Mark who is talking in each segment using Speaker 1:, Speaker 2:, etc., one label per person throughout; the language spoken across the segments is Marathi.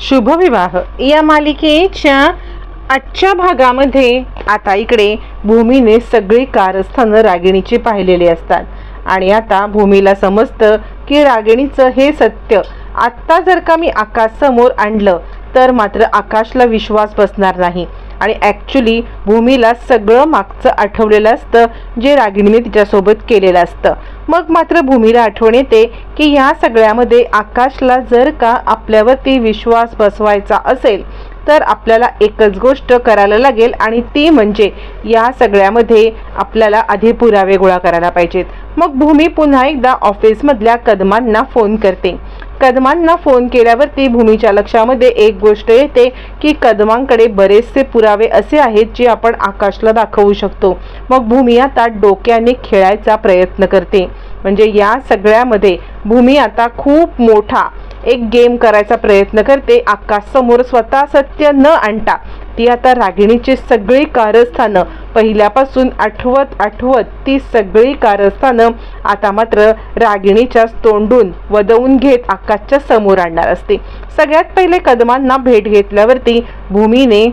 Speaker 1: शुभविवाह. या मालिकेच्या आजच्या भागामध्ये आता इकडे भूमीने सगळी कारस्थानं रागिणीची पाहिलेली असतात. आणि आता भूमीला समजतं की रागिणीचं हे सत्य आत्ता जर का मी आकाश समोर आणलं तर मात्र आकाशला विश्वास बसणार नाही. आणि ॲक्च्युली भूमीला सगळं मागचं आठवलेलं असतं जे रागिणीने तिच्यासोबत केलेलं असतं. मग मात्र भूमीला आठवण येते की ह्या सगळ्यामध्ये आकाशला जर का आपल्यावरती विश्वास बसवायचा असेल तर आपल्याला एकच गोष्ट करायला लागेल आणि ती म्हणजे या सगळ्यामध्ये आपल्याला आधी पुरावे गोळा करायला पाहिजेत. मग भूमी पुन्हा एकदा ऑफिसमधल्या कदमांना फोन करते. कदमांना फोन केल्यावरती भूमीच्या लक्षामध्ये एक गोष्ट येते की कदमांकडे बरेचसे पुरावे असे आहेत जे आपण आकाशला दाखवू शकतो. मग भूमी आता डोक्याने खेळायचा प्रयत्न करते. म्हणजे या सगळ्यामध्ये भूमी आता खूप मोठा एक गेम करायचा प्रयत्न करते. आकाशसमोर स्वतः सत्य न आणता. ती आता रागिणीची सगळी कारस्थानं. पहिल्यापासून आठवत आठवत ती सगळी कारस्थानं आता मात्र रागिणीच्या तोंडून वदवून घेत आकाशच्या समोर आणणार असते. सगळ्यात पहिले कदमांना भेट घेतल्यावरती भूमीने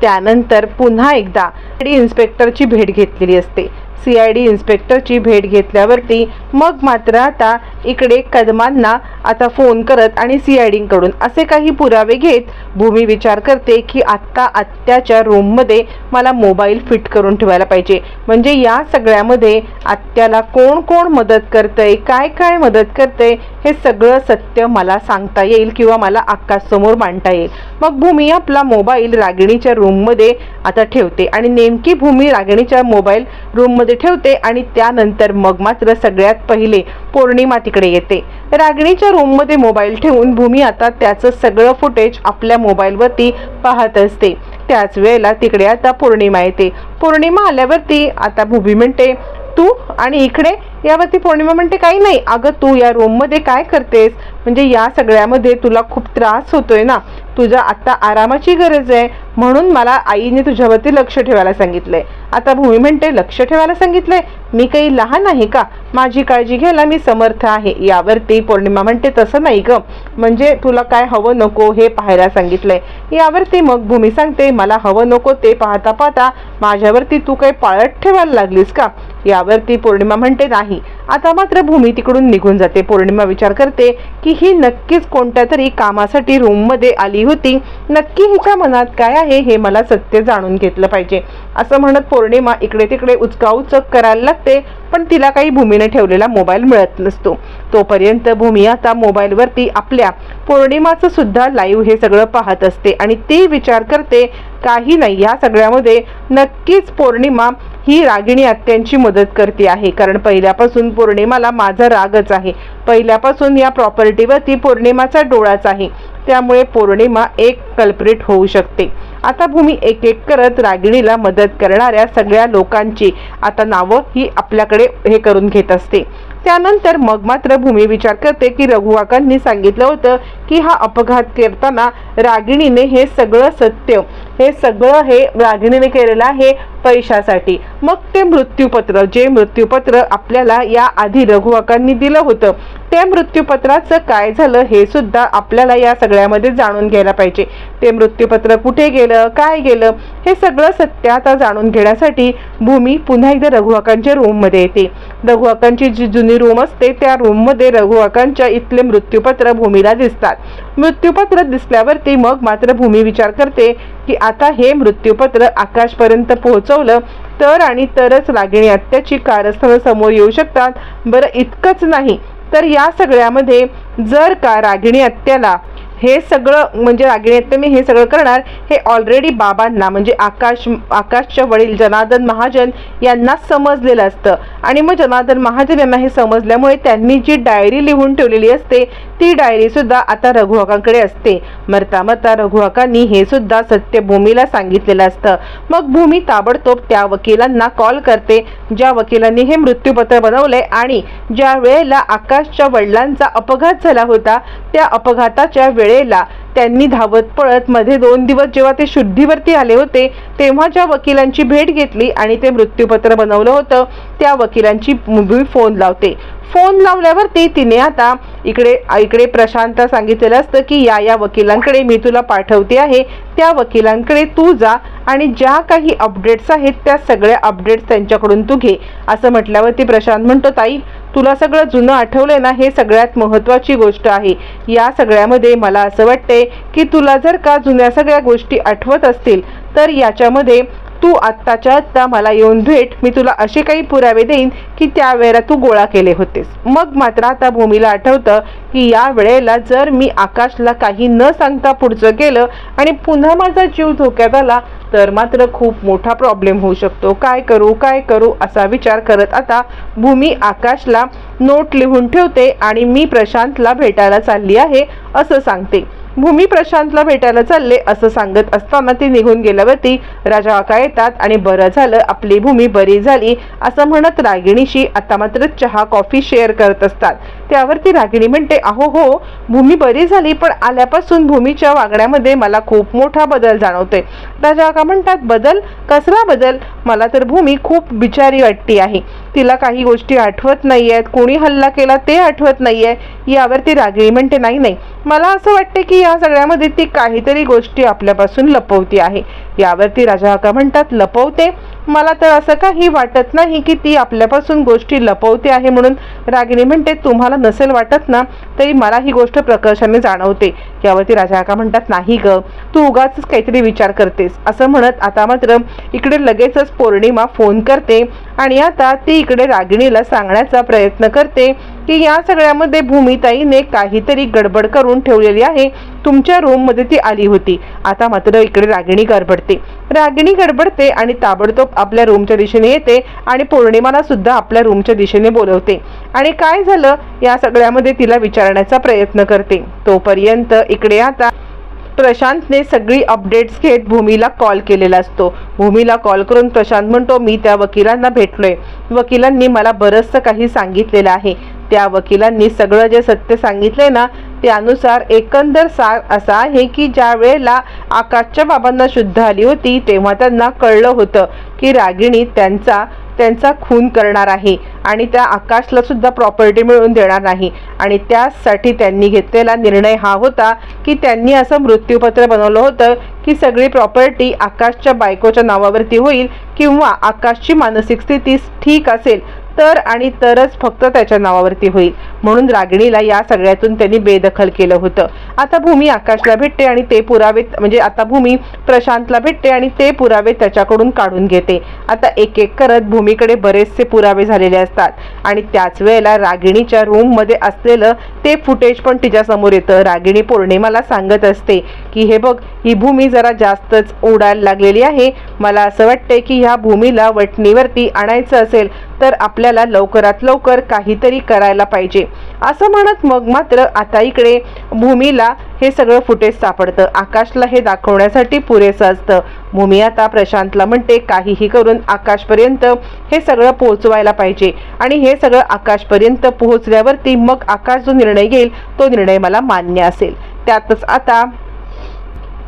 Speaker 1: त्यानंतर पुन्हा एकदा इन्स्पेक्टरची भेट घेतलेली असते. सी आय डी इन्स्पेक्टरची भेट घेतल्यावरती मग मात्र आता इकडे कदमांना आता फोन करत आणि सी आय डीकडून असे काही पुरावे घेत भूमी विचार करते की आत्ता आत्याच्या रूममध्ये मला मोबाईल फिट करून ठेवायला पाहिजे. म्हणजे या सगळ्यामध्ये आत्याला कोण कोण मदत करतंय काय काय मदत करतंय हे सगळं सत्य मला सांगता येईल किंवा मला आकाशसमोर मांडता येईल. मग भूमी आपला मोबाईल रागिणीच्या रूममध्ये आता ठेवते आणि नेमकी भूमी रागिणीच्या मोबाईल रूममध्ये ठेवते आणि त्यानंतर मग मात्र सगळ्यात पहिले पौर्णिमा तिकडे येते. रागिणीच्या रूममध्ये मोबाईल ठेवून भूमी आता त्याचं सगळं फुटेज आपल्या मोबाईलवरती पाहत असते. त्याच वेळेला तिकडे आता पौर्णिमा येते. पौर्णिमा आल्यावरती आता भूमी म्हणते तू आणि इकडे यावरती पौर्णिमा म्हणते काही नाही. अगं तू या रूममध्ये काय करतेस? म्हणजे या सगळ्यामध्ये तुला खूप त्रास होतोय ना. तुझ्या आत्ता आरामाची गरज आहे. म्हणून मला आईने तुझ्यावरती लक्ष ठेवायला सांगितलंय. आता भूमी म्हणते लक्ष ठेवायला सांगितलंय? मी काही लहान आहे का? माझी काळजी घ्यायला मी समर्थ आहे. यावरती पौर्णिमा म्हणते तसं नाही ग. म्हणजे तुला काय हवं नको हे पाहायला सांगितलंय. यावरती मग भूमी सांगते मला हवं नको ते पाहता पाहता माझ्यावरती तू काही पाळत ठेवायला लागलीस का? यावरती पौर्णिमा म्हणते नाही. आता मात्र भूमी तिकडून निघून जाते. पौर्णिमा विचार करते की ही नक्कीच कोणत्या तरी कामासाठी रूममध्ये आली होती. नक्की हिच्या मनात काय आहे हे मला सत्य जाणून घेतलं पाहिजे. असं म्हणत पौर्णिमा इकडे तिकडे उचकाउचक करायला लागते पण तिला काही भूमीने ठेवलेला मोबाईल मिळत नसतो. तोपर्यंत भूमी आता मोबाईलवरती आपल्या पौर्णिमाचं सुद्धा लाईव्ह हे सगळं पाहत असते आणि ती विचार करते काही नाही. या सगळ्यामध्ये नक्कीच पौर्णिमा ही रागिणी आत्यांची मदत करते आहे. कारण पहिल्यापासून पौर्णिमाला माझा रागच आहे. पहिल्यापासून या प्रॉपर्टीवरती पौर्णिमाचा डोळाच आहे. त्यामुळे पौर्णिमा एक कल्प्रिट होऊ शकते. आता भूमी एक एक करत रागिणीला मदत करणाऱ्या सगळ्या लोकांची आता नावं ही आपल्याकडे हे करून घेत असते. त्यानंतर मग मात्र भूमी विचार करते की रघुवाकांनी सांगितलं होतं की हा अपघात करताना रागिणीने हे सगळं सत्य हे सगळं हे रागिणीने केलेलं आहे पैशासाठी. मग ते मृत्यूपत्र जे मृत्यूपत्र आपल्याला या आधी रघुवाकांनी दिलं होतं त्या मृत्यूपत्राचं काय झालं हे सुद्धा आपल्याला या सगळ्यामध्ये जाणून घ्यायला पाहिजे. ते मृत्यूपत्र कुठे गेलं काय गेलं हे सगळं सत्य आता जाणून घेण्यासाठी भूमी पुन्हा एकदा रघुवाकांच्या रूममध्ये येते. रघुवाकांची जी जुनी रूम असते त्या रूममध्ये रघुवाकांच्या इथले मृत्यूपत्र भूमीला दिसतात. मृत्यूपत्र दिसल्यावरती मग मात्र भूमी विचार करते की आता हे मृत्यूपत्र आकाशपर्यंत पोहोचवलं तर आणि तरच रागिणी आत्याची कारस्थानं समोर येऊ शकतात. बरं इतकंच नाही. तर या सगळ्यामध्ये जर का रागिणी आत्याला हे सगळं म्हणजे रागिणीत मी हे सगळं करणार हे ऑलरेडी बाबांना म्हणजे आकाश आकाशच्या वडील जनार्दन महाजन यांना समजलेलं असतं. आणि मग जनार्दन महाजन यांना हे समजल्यामुळे त्यांनी जी डायरी लिहून ठेवलेली असते ती डायरी सुद्धा आता रघुवाकांकडे असते. मरता मरता रघुवाकांनी हे सुद्धा सत्यभूमीला सांगितलेलं असतं. मग भूमी ताबडतोब त्या वकिलांना कॉल करते ज्या वकिलांनी हे मृत्यूपत्र बनवलंय आणि ज्या वेळेला आकाशच्या वडिलांचा अपघात झाला होता त्या अपघाताच्या वेळेला त्यांनी धावत पळत मध्ये दोन दिवस जेव्हा ते शुद्धीवरती आले होते तेव्हा ज्या वकिलांची भेट घेतली आणि ते मृत्यूपत्र बनवलं होतं त्या वकिलांची मी फोन लावते. फोन लावल्यावरती तिने आता इकडे इकडे प्रशांत सांगितलेलं असतं की या या वकिलांकडे मी तुला पाठवते आहे त्या वकिलांकडे तू जा आणि ज्या काही अपडेट्स आहेत त्या सगळ्या अपडेट्स त्यांच्याकडून तू घे. असं म्हटल्यावरती प्रशांत म्हणतो ताई तुला सगळं जुनं आठवलंय ना हे सगळ्यात महत्त्वाची गोष्ट आहे. या सगळ्यामध्ये मला असं वाटते की तुला जर का जुन्या सगळ्या गोष्टी आठवत असतील तर याच्यामध्ये तू आत्ताच्या आत्ता मला येऊन भेट. मी तुला असे काही पुरावे देईन की त्यावेळेला तू गोळा केले होतेस. मग मात्र आता भूमीला आठवतं की या वेळेला जर मी आकाशला काही न सांगता पुढचं गेलं आणि पुन्हा माझा जीव धोक्यात आला तर मात्र खूप मोठा प्रॉब्लेम होऊ शकतो. काय करू काय करू असा विचार करत आता भूमी आकाशला नोट लिहून ठेवते आणि मी प्रशांतला भेटायला चालली आहे असं सांगते. भूमी प्रशांतला भेटायला चालले असं सांगत असताना ते निघून गेल्यावरती राजा काका येतात आणि बरं झालं आपली भूमी बरी झाली असं म्हणत रागिणीशी आता मात्र चहा कॉफी शेअर करत असतात. त्यावरती रागिणी म्हणते अहो हो भूमी बरी झाली पण आल्यापासून भूमीच्या वागण्यामध्ये मला खूप मोठा बदल जाणवतोय. राजा काका म्हणतात बदल? कसला बदल? मला तर भूमी खूप बिचारी वाटती आहे. तिला काही गोष्टी आठवत नाही आहेत कोणी हल्ला केला ते आठवत नाही आहे यावरती रागिणी म्हणते नाही नाही. मला असं वाटते की या सगळ्यामध्ये ती काहीतरी गोष्टी आपल्यापासून लपवती आहे. यावरती राजा काका म्हणतात लपवते? मला तर असं काही वाटत नाही की ती आपल्यापासून गोष्टी लपवते आहे म्हणून. रागिणी म्हणते तुम्हाला नसेल वाटत ना तरी मला ही गोष्ट प्रकर्षाने जाणवते. यावरती राजा काका म्हणतात नाही ग तू उगाच काहीतरी विचार करतेस. असं म्हणत आता मात्र इकडे लगेचच पौर्णिमा फोन करते आणि आता ती इकडे रागिणीला सांगण्याचा प्रयत्न करते की या सगळ्यामध्ये भूमिताईने काहीतरी गडबड करून ठेवलेली आहे. तुमच्या रूममध्ये ती आली होती. आता मात्र इकडे रागिणी गडबडते. रागिणी गडबडते आणि ताबडतोब आपल्या रूमच्या दिशेने येते आणि पौर्णिमाला सुद्धा आपल्या रूमच्या दिशेने बोलवते. आणि काय झालं या सगळ्यामध्ये तिला विचारण्याचा प्रयत्न करते. तोपर्यंत इकडे आता प्रशांतने सगळी अपडेट्स घेत भूमीला कॉल केलेला असतो. भूमीला कॉल करून प्रशांत म्हणतो मी त्या वकिलांना भेटलोय. वकिलांनी मला बरंचसं काही सांगितलेलं आहे. त्या वकिलांनी सगळं जे सत्य सांगितलंय ना त्यानुसार एकंदर सार असा आहे की ज्या वेळेला आकाशच्या बाबांना शुद्ध आली होती तेव्हा त्यांना कळलं होतं की रागिणी त्यांचा त्यांचा खून करणार आहे. आणि त्या आकाशला सुद्धा प्रॉपर्टी मिळवून देणार नाही. आणि त्यासाठी त्यांनी घेतलेला निर्णय हा होता की त्यांनी असं मृत्यूपत्र बनवलं होतं की सगळी प्रॉपर्टी आकाशच्या बायकोच्या नावावरती होईल किंवा आकाशची मानसिक स्थिती ठीक असेल तर आणि तरच फक्त त्याच्या नावावरती होईल. म्हणून रागिणीला या सगळ्यातून त्यांनी बेदखल केलं होतं. आता भूमी आकाशला भेटते आणि ते पुरावे म्हणजे आता भूमी प्रशांतला भेटते आणि ते पुरावे त्याच्याकडून काढून घेते. आता एक एक करत भूमीकडे बरेचसे पुरावे झालेले असतात. आणि त्याच वेळेला रागिणीच्या रूममध्ये असलेलं ते फुटेज पण तिच्या समोर येतं. रागिणी पौर्णिमाला सांगत असते की हे बघ ही भूमी जरा जास्तच उडायला लागलेली आहे. मला असं वाटतंय की ह्या भूमीला वटणीवरती आणायचं असेल तर आपल्याला लवकरात लवकर काहीतरी करायला पाहिजे. असं म्हणत मग मात्र आता इकडे भूमीला हे सगळं फुटेज सापडतं. आकाशला हे दाखवण्यासाठी पुरेसं असतं. भूमी आता प्रशांतला म्हणते काहीही करून आकाशपर्यंत हे सगळं पोहोचवायला पाहिजे. आणि हे सगळं आकाशपर्यंत पोहोचल्यावरती मग आकाश जो निर्णय घेईल तो निर्णय मला मान्य असेल. त्यातच आता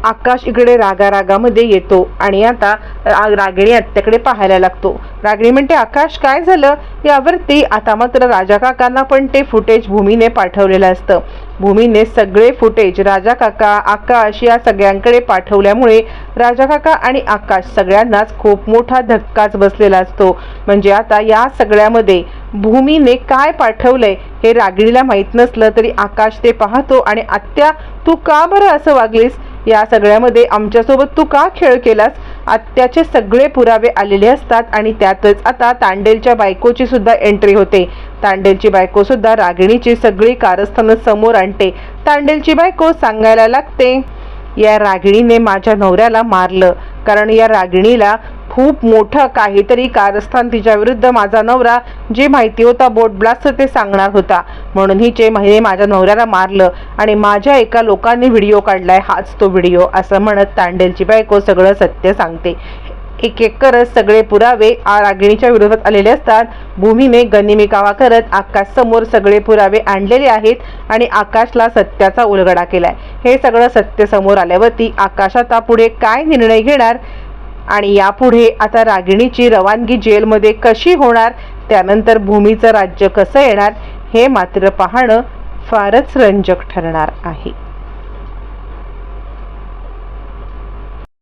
Speaker 1: आकाश इकडे रागा रागामध्ये येतो आणि आता रा- रागिणी आत्याकडे पाहायला लागतो. रागिणी म्हणते आकाश काय झालं? यावरती आता मात्र राजा काकांना पण ते फुटेज भूमीने पाठवलेलं असतं. भूमीने सगळे फुटेज राजा काका आकाश या सगळ्यांकडे पाठवल्यामुळे राजा काका आणि आकाश सगळ्यांनाच खूप मोठा धक्काच बसलेला असतो. म्हणजे आता या सगळ्यामध्ये भूमीने काय पाठवलंय हे रागिणीला माहीत नसलं तरी आकाश ते पाहतो आणि आत्या तू का बरं असं वागलीस? या सगळ्यामध्ये आमच्यासोबत तू का खेळ केलास? आत्याचे सगळे पुरावे आलेले असतात आणि त्यातच आता तांडेलच्या बायकोची सुद्धा एंट्री होते. तांडेलची बायको सुद्धा रागिणीची सगळी कारस्थानं समोर आणते. तांडेलची बायको सांगायला लागते या रागिणीने माझ्या नवऱ्याला मारलं. कारण या रागिणीला खूप मोठं काहीतरी कारस्थान तिच्या विरुद्ध माझा नवरा जे माहिती होता बोट ब्लास्ट ते सांगणार होता. म्हणून हिचे महिने माझ्या नवऱ्याला मारलं आणि माझ्या एका लोकांनी व्हिडिओ काढलाय हाच तो व्हिडिओ असं म्हणत तांडेलची बायको सगळं सत्य सांगते. एक एक करत सगळे पुरावे आ रागिणीच्या विरोधात आलेले असतात. भूमीने गनिमी कावा करत आकाश समोर सगळे पुरावे आणलेले आहेत आणि आकाशला सत्याचा उलगडा केलाय. हे सगळं सत्य समोर आल्यावरती आकाश आता पुढे काय निर्णय घेणार? आणि यापुढे आता रागिणीची रवानगी जेलमध्ये कशी होणार त्यानंतर भूमीचं राज्य कसं येणार हे मात्र पाहणं फारच रंजक ठरणार आहे.